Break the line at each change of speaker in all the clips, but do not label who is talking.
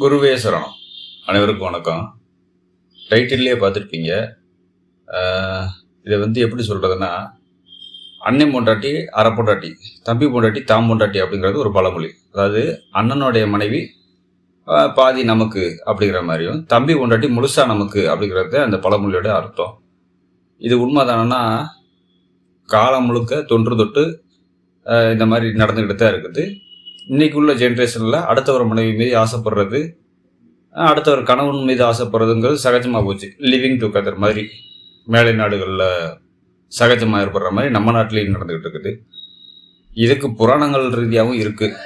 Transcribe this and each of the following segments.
குருவே சரணம். அனைவருக்கும் வணக்கம். டைட்டில்லே பார்த்துருப்பீங்க. இதை வந்து எப்படி சொல்கிறதுன்னா அண்ணன் பொண்டாட்டி அரை பொண்டாட்டி தம்பி பொண்டாட்டி தாம் பொண்டாட்டி அப்படிங்கிறது ஒரு பழமொழி. அதாவது அண்ணனுடைய மனைவி பாதி நமக்கு அப்படிங்கிற மாதிரியும் தம்பி பொண்டாட்டி முழுசா நமக்கு அப்படிங்கிறது அந்த பழமொழியோட அர்த்தம். இது உண்மைதானா காலம் முழுக்க தொன்று தொட்டு இந்த மாதிரி நடந்துக்கிட்டு தான் இருக்குது. இன்னைக்கு உள்ள ஜென்ரேஷனில் அடுத்தவர் மனைவி மீது ஆசைப்படுறது அடுத்தவர் கணவன் மீது ஆசைப்படுறதுங்கிறது சகஜமாக போச்சு. லிவிங் டுகெதர் மாதிரி மேலை நாடுகளில் சகஜமாக ஏற்படுற மாதிரி நம்ம நாட்டிலையும் நடந்துக்கிட்டு இருக்குது. இதுக்கு புராணங்கள் ரீதியாகவும் இருக்குது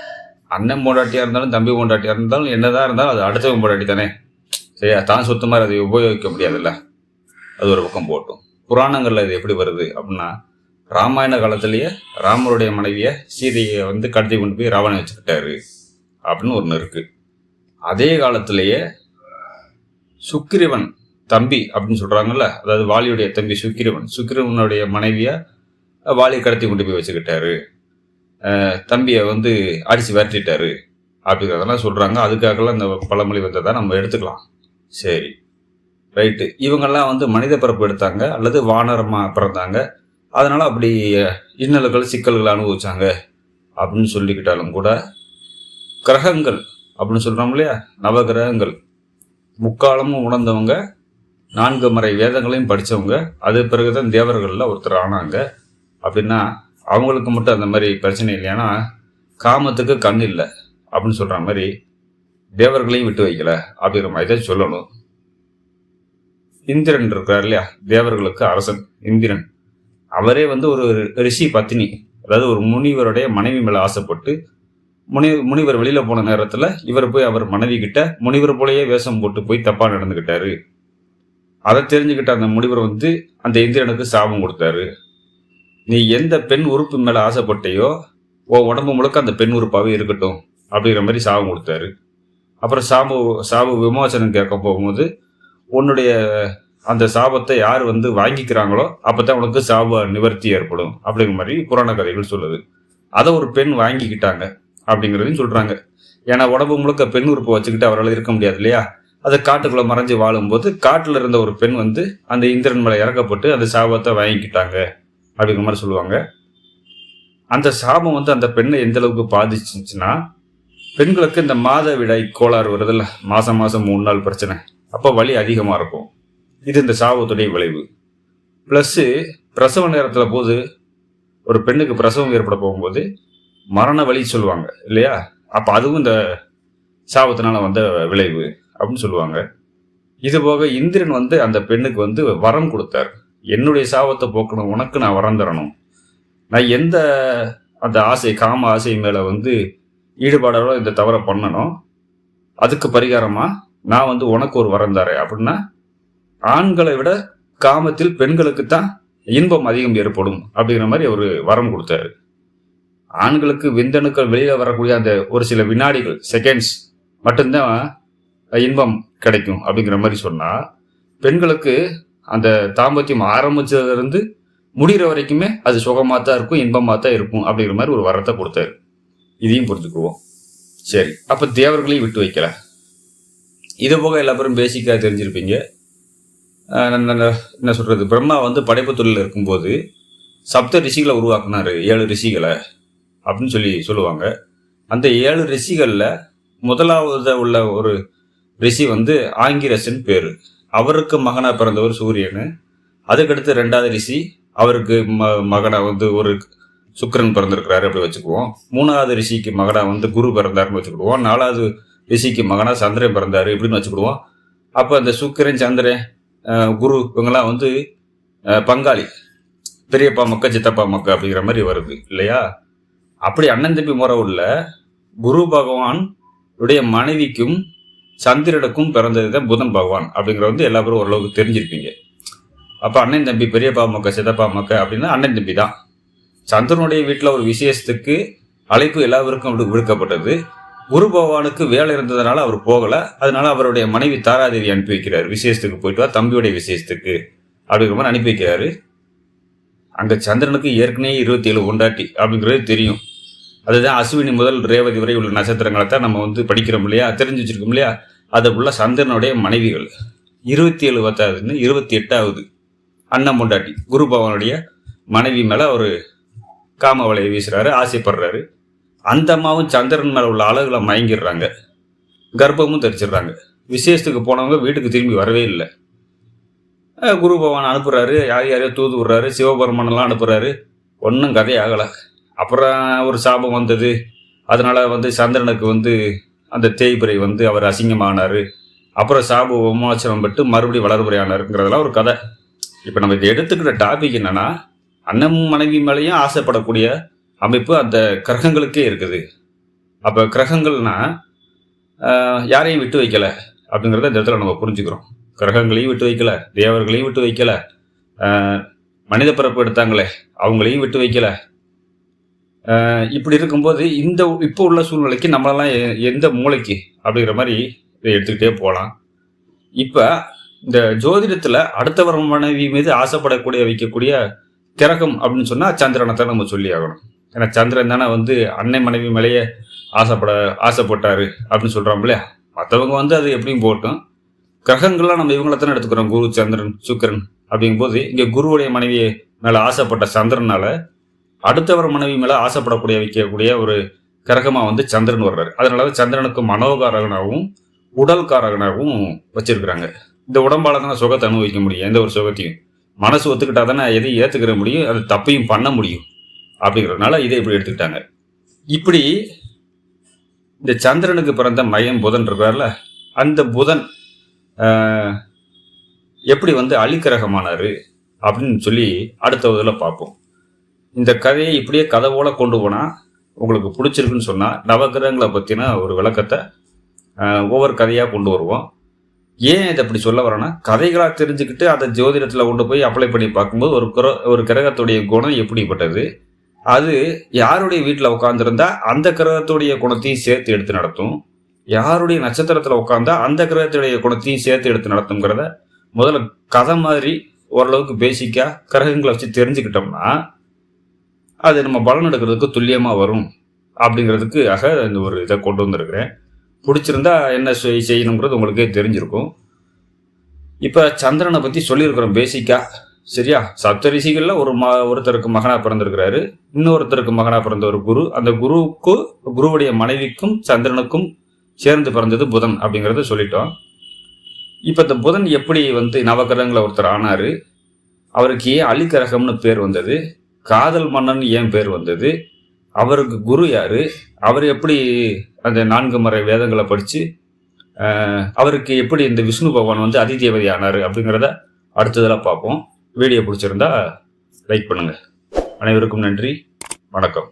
அண்ணன் போண்டாட்டியாக இருந்தாலும் தம்பி போண்டாட்டியாக இருந்தாலும் என்னதான் இருந்தாலும் அது அடுத்தவன் போண்டாட்டி தானே. சரியா? தான் சுத்தமாக அதை உபயோகிக்க முடியாதுல்ல. அது ஒரு பக்கம் போட்டும். புராணங்களில் இது எப்படி வருது அப்படின்னா ராமாயண காலத்திலேயே ராமருடைய மனைவியை சீதையை வந்து கடத்தி கொண்டு போய் ராவணன் வச்சுக்கிட்டாரு அப்படின்னு ஒன்று இருக்குது அதே காலத்திலேயே சுக்கிரவன் தம்பி அப்படின்னு சொல்கிறாங்கல்ல அதாவது வாலியுடைய தம்பி சுக்கிரவன் சுக்கிரவனுடைய மனைவியை வாலி கடத்தி கொண்டு போய் வச்சுக்கிட்டாரு. தம்பியை வந்து அடித்து விரட்டிட்டாரு. அப்படிங்கிறதெல்லாம் சொல்கிறாங்க அதுக்காகலாம் இந்த பழமொழி வந்ததை நம்ம எடுத்துக்கலாம். சரி. ரைட்டு. இவங்கெல்லாம் வந்து மனித பிறப்பு எடுத்தாங்க அல்லது வானரமாக பிறந்தாங்க. அதனால் அப்படி இன்னல்கள் சிக்கல்கள் அனுபவிச்சாங்க அப்படின்னு சொல்லிக்கிட்டாலும் கூட கிரகங்கள் அப்படின்னு சொல்கிறோம் இல்லையா? நவகிரகங்கள். முக்காலமும் உணர்ந்தவங்க நான்கு மறை வேதங்களையும் படித்தவங்க அது பிறகுதான் தேவர்களில் ஒருத்தர் ஆனாங்க. அப்படின்னா அவங்களுக்கு மட்டும் அந்த மாதிரி பிரச்சனை இல்லையானா காமத்துக்கு கண் இல்லை அப்படின்னு சொல்கிற மாதிரி தேவர்களையும் விட்டு வைக்கல அப்படிங்கிற மாதிரி தான் சொல்லணும். இந்திரன் இருக்கார் இல்லையா? தேவர்களுக்கு அரசன் இந்திரன். அவரே வந்து ஒரு ரிஷி பத்தினி அதாவது ஒரு முனிவருடைய மனைவி மேலே ஆசைப்பட்டு முனி முனிவர் வெளியில் போன நேரத்தில் இவர் போய் அவர் மனைவி கிட்ட முனிவர் போலயே வேஷம் போட்டு போய் தப்பாக நடந்துக்கிட்டாரு அதை தெரிஞ்சுக்கிட்ட அந்த முனிவர் வந்து அந்த இந்திரனுக்கு சாபம் கொடுத்தாரு. நீ எந்த பெண் உறுப்பு மேலே ஆசைப்பட்டையோ உன் உடம்பு முழுக்க அந்த பெண் உறுப்பாகவே இருக்கட்டும் அப்படிங்கிற மாதிரி சாபம் கொடுத்தாரு. அப்புறம் சாபு சாபு விமோசனம் கேட்க போகும்போது உன்னுடைய அந்த சாபத்தை யார் வந்து வாங்கிக்கிறாங்களோ அப்பதான் உனக்கு சாப நிவர்த்தி ஏற்படும் அப்படிங்கிற மாதிரி புராண கதைகள் சொல்லுது. அதை ஒரு பெண் வாங்கிக்கிட்டாங்க அப்படிங்கிறதையும் சொல்றாங்க. ஏன்னா உடம்பு முழுக்க பெண் உறுப்பு வச்சுக்கிட்டு அவரால் இருக்க முடியாது இல்லையா? அதை காட்டுக்குள்ள மறைஞ்சு வாழும்போது காட்டுல இருந்த ஒரு பெண் வந்து அந்த இந்திரன் மேலே இறக்கப்பட்டு அந்த சாபத்தை வாங்கிக்கிட்டாங்க அப்படிங்கிற மாதிரி சொல்லுவாங்க. அந்த சாபம் வந்து அந்த பெண்ணை எந்த அளவுக்கு பாதிச்சுச்சுன்னா பெண்களுக்கு இந்த மாத விடாய் கோளாறு வருதுல்ல மாசம் மாசம் மூணு நாள் பிரச்சனை. அப்போ வலி அதிகமாக இருக்கும். இது இந்த சாபத்துடைய விளைவு. ப்ளஸ்ஸு பிரசவ நேரத்தில் போது ஒரு பெண்ணுக்கு பிரசவம் ஏற்பட போகும்போது மரண வழி சொல்லுவாங்க இல்லையா? அப்போ அதுவும் இந்த சாபத்தினால வந்த விளைவு அப்படின்னு சொல்லுவாங்க. இது போக இந்திரன் வந்து அந்த பெண்ணுக்கு வந்து வரம் கொடுத்தார். என்னுடைய சாபத்தை போக்கணும் உனக்கு நான் வரம் தரணும். நான் எந்த அந்த ஆசை காம ஆசை மேலே வந்து ஈடுபாடோட இந்த தவறை பண்ணணும். அதுக்கு பரிகாரமாக நான் வந்து உனக்கு ஒரு வரம் தரேன் அப்படின்னா ஆண்களை விட காமத்தில் பெண்களுக்கு தான் இன்பம் அதிகம் ஏற்படும் அப்படிங்கிற மாதிரி ஒரு வரம் கொடுத்தாரு. ஆண்களுக்கு விந்தணுக்கள் வெளியில் வரக்கூடிய அந்த ஒரு சில வினாடிகள் செகண்ட்ஸ் மட்டும்தான் இன்பம் கிடைக்கும் அப்படிங்கிற மாதிரி சொன்னால் பெண்களுக்கு அந்த தாம்பத்தியம் ஆரம்பிச்சதுலேருந்து முடிகிற வரைக்குமே அது சுகமாக தான் இருக்கும் இன்பமாக தான் இருக்கும் அப்படிங்கிற மாதிரி ஒரு வரத்தை கொடுத்தாரு. இதையும் புரிஞ்சுக்குவோம். சரி அப்போ தேவர்களையும் விட்டு வைக்கல. இது போக எல்லா பேரும் பேசிக்காக தெரிஞ்சிருப்பீங்க. என்ன சொல்கிறது பிரம்மா வந்து படைப்பு தொழில் இருக்கும்போது சப்த ரிஷிகளை உருவாக்குனாரு ஏழு ரிஷிகளை அப்படின்னு சொல்லி சொல்லுவாங்க. அந்த ஏழு ரிஷிகளில் முதலாவது உள்ள ஒரு ரிஷி வந்து ஆங்கிரசன் பேர். அவருக்கு மகனாக பிறந்தவர் சூரியன். அதுக்கடுத்து ரெண்டாவது ரிஷி அவருக்கு ம மகனாக வந்து ஒரு சுக்கிரன் பிறந்திருக்கிறாரு அப்படி வச்சுக்குவோம். மூணாவது ரிஷிக்கு மகனாக வந்து குரு பிறந்தாருன்னு வச்சுக்கிடுவோம். நாலாவது ரிஷிக்கு மகனாக சந்திரன் பிறந்தார் இப்படின்னு வச்சுக்கிடுவோம். அப்போ அந்த சுக்கிரன் சந்திரன் குரு இவங்கெல்லாம் வந்து பங்காளி. பெரியப்பா மக்க சித்தப்பா மக்க அப்படிங்கிற மாதிரி வருது இல்லையா? அப்படி அண்ணன் தம்பி முறை உள்ள குரு பகவான் உடைய மனைவிக்கும் சந்திரனுக்கும் பிறந்தது தான் புதன் பகவான் அப்படிங்கிற வந்து எல்லா பேரும் ஓரளவுக்கு தெரிஞ்சிருப்பீங்க. அப்போ அண்ணன் தம்பி பெரியப்பா மக்க சித்தப்பா மக்க அப்படின்னா அண்ணன் தம்பி தான் சந்திரனுடைய வீட்டில் ஒரு விசேஷத்துக்கு அழைப்பு எல்லாருக்கும் விடுக்கப்பட்டது. குரு பகவானுக்கு வேலை இருந்ததுனால அவர் போகல. அதனால அவருடைய மனைவி தாராதேவி அனுப்பி வைக்கிறார். விசேஷத்துக்கு போயிட்டு வா. தம்பியுடைய விசேஷத்துக்கு அப்படிங்கிற மாதிரி அனுப்பி வைக்கிறாரு. அங்க சந்திரனுக்கு ஏற்கனவே இருபத்தி ஏழு கொண்டாட்டி அப்படிங்கிறது தெரியும். அதுதான் அஸ்வினி முதல் ரேவதி வரை உள்ள நட்சத்திரங்களை தான் நம்ம வந்து படிக்கிறோம் இல்லையா? தெரிஞ்சு வச்சிருக்கோம் இல்லையா? அது உள்ள சந்திரனுடைய மனைவிகள். இருபத்தி ஏழு பத்தாவதுன்னு இருபத்தி எட்டாவது அண்ணன் பொண்டாட்டி குரு பகவானுடைய மனைவி மேலே அவர் காம வலையை வீசுறாரு ஆசைப்படுறாரு. அந்த அம்மாவும் சந்திரன் மேலே உள்ள அழகுல மயங்கிடுறாங்க. கர்ப்பமும் தெரிச்சிடுறாங்க. விசேஷத்துக்கு போனவங்க வீட்டுக்கு திரும்பி வரவே இல்லை. குரு பகவான் அனுப்புகிறாரு யார் யாரையோ தூது விடுறாரு. சிவபெருமானெல்லாம் அனுப்புகிறாரு ஒன்றும் கதையாகலை அப்புறம் ஒரு சாபம் வந்தது. அதனால் வந்து சந்திரனுக்கு வந்து அந்த தேய்பிரை வந்து அவர் அசிங்கமானார். அப்புறம் சாபு விமோசனம் பட்டு மறுபடியும் வளர்புரை ஆனாருங்கிறதெல்லாம் ஒரு கதை. இப்போ நம்ம இதை எடுத்துக்கிற டாபிக் என்னென்னா அண்ணன் மனைவி மேலேயும் ஆசைப்படக்கூடிய அமைப்பு அந்த கிரகங்களுக்கே இருக்குது. அப்போ கிரகங்கள்னா யாரையும் விட்டு வைக்கலை அப்படிங்கிறத இந்த இடத்துல நம்ம புரிஞ்சுக்கிறோம். கிரகங்களையும் விட்டு வைக்கலை தேவர்களையும் விட்டு வைக்கலை மனித பிறப்பு எடுத்தாங்களே அவங்களையும் விட்டு வைக்கலை. இப்படி இருக்கும்போது இந்த இப்போ உள்ள சூழ்நிலைக்கு நம்மளெல்லாம் எ- எந்த மூளைக்கு அப்படிங்கிற மாதிரி இதை எடுத்துக்கிட்டே போகலாம். இப்போ இந்த ஜோதிடத்தில் அடுத்தவர் மனைவி மீது ஆசைப்படக்கூடிய வைக்கக்கூடிய கிரகம் அப்படின்னு சொன்னால் சந்திரனை தான் நம்ம சொல்லி ஆகணும். ஏன்னா சந்திரன் தானே வந்து அன்னை மனைவி மேலேயே ஆசைப்பட ஆசைப்பட்டாரு அப்படின்னு சொல்கிறோம் இல்லையா? மற்றவங்க வந்து அது எப்படியும் போட்டும். கிரகங்கள்லாம் நம்ம இவங்கள தானே எடுத்துக்கிறோம் குரு சந்திரன் சுக்கிரன் அப்படிங்கும்போது இங்கே குருவுடைய மனைவியை மேலே ஆசைப்பட்ட சந்திரனால அடுத்தவர் மனைவி மேலே ஆசைப்படக்கூடிய வைக்கக்கூடிய ஒரு கிரகமாக வந்து சந்திரன் வர்றாரு. அதனால தான் சந்திரனுக்கு மனோகாரகனாகவும் உடல்காரகனாகவும் வச்சிருக்கிறாங்க. இந்த உடம்பால தானே சுகத்தை அனுபவிக்க முடியும் எந்த ஒரு சுகத்தையும். மனசு ஒத்துக்கிட்டா தானே எதையும் ஏற்றுக்கிற முடியும் அது தப்பையும் பண்ண முடியும். அப்படிங்கிறதுனால இதை இப்படி எடுத்துக்கிட்டாங்க. இப்படி இந்த சந்திரனுக்கு பிறந்த மயம் புதன் இருக்கார்ல அந்த புதன் எப்படி வந்து அழிக்கிரகமானார் அப்படின்னு சொல்லி அடுத்த இதில் பார்ப்போம். இந்த கதையை இப்படியே கதை போல கொண்டு போனால் உங்களுக்கு பிடிச்சிருக்குன்னு சொன்னால் நவகிரகங்களை பற்றின ஒரு விளக்கத்தை ஒவ்வொரு கதையாக கொண்டு வருவோம். ஏன் இதை அப்படி சொல்ல வரேன்னா கதைகளாக தெரிஞ்சுக்கிட்டு அதை ஜோதிடத்தில் கொண்டு போய் அப்ளை பண்ணி பார்க்கும்போது ஒரு கிர ஒரு கிரகத்துடைய குணம் எப்படிப்பட்டது அது யாருடைய வீட்டில் உட்காந்துருந்தா அந்த கிரகத்துடைய குணத்தையும் சேர்த்து எடுத்து நடத்தும்? யாருடைய நட்சத்திரத்தில் உட்காந்தா அந்த கிரகத்துடைய குணத்தையும் சேர்த்து எடுத்து நடத்துங்கிறத முதல்ல கதை மாதிரி ஓரளவுக்கு பேசிக்காக கிரகங்களை வச்சு தெரிஞ்சுக்கிட்டோம்னா அது நம்ம பலன் எடுக்கிறதுக்கு துல்லியமாக வரும். அப்படிங்கிறதுக்கு ஆக இந்த ஒரு இதை கொண்டு வந்திருக்கிறேன். பிடிச்சிருந்தா என்ன செய்யணுங்கிறது உங்களுக்கே தெரிஞ்சிருக்கும். இப்போ சந்திரனை பற்றி சொல்லியிருக்கிறோம் பேசிக்காக சரியா? சப்தரிஷிகளில் ஒரு ம ஒருத்தருக்கு மகனாக பிறந்திருக்கிறாரு இன்னொருத்தருக்கு மகனாக பிறந்த ஒரு குரு. அந்த குருவுக்கு குருவுடைய மனைவிக்கும் சந்திரனுக்கும் சேர்ந்து பிறந்தது புதன் அப்படிங்கிறத சொல்லிட்டோம். இப்போ இந்த புதன் எப்படி வந்து நவகிரகங்களை ஒருத்தர் ஆனார் அவருக்கு ஏன் அலிகிரகம்னு பேர் வந்தது காதல் மன்னன் ஏன் பேர் வந்தது அவருக்கு குரு யார் அவர் எப்படி அந்த நான்கு முறை வேதங்களை படித்து அவருக்கு எப்படி இந்த விஷ்ணு பகவான் வந்து அதிதேவதை ஆனார் அப்படிங்கிறத அடுத்ததெல்லாம் பார்ப்போம். வீடியோ பிடிச்சிருந்தா லைக் பண்ணுங்கள் அனைவருக்கும் நன்றி. வணக்கம்.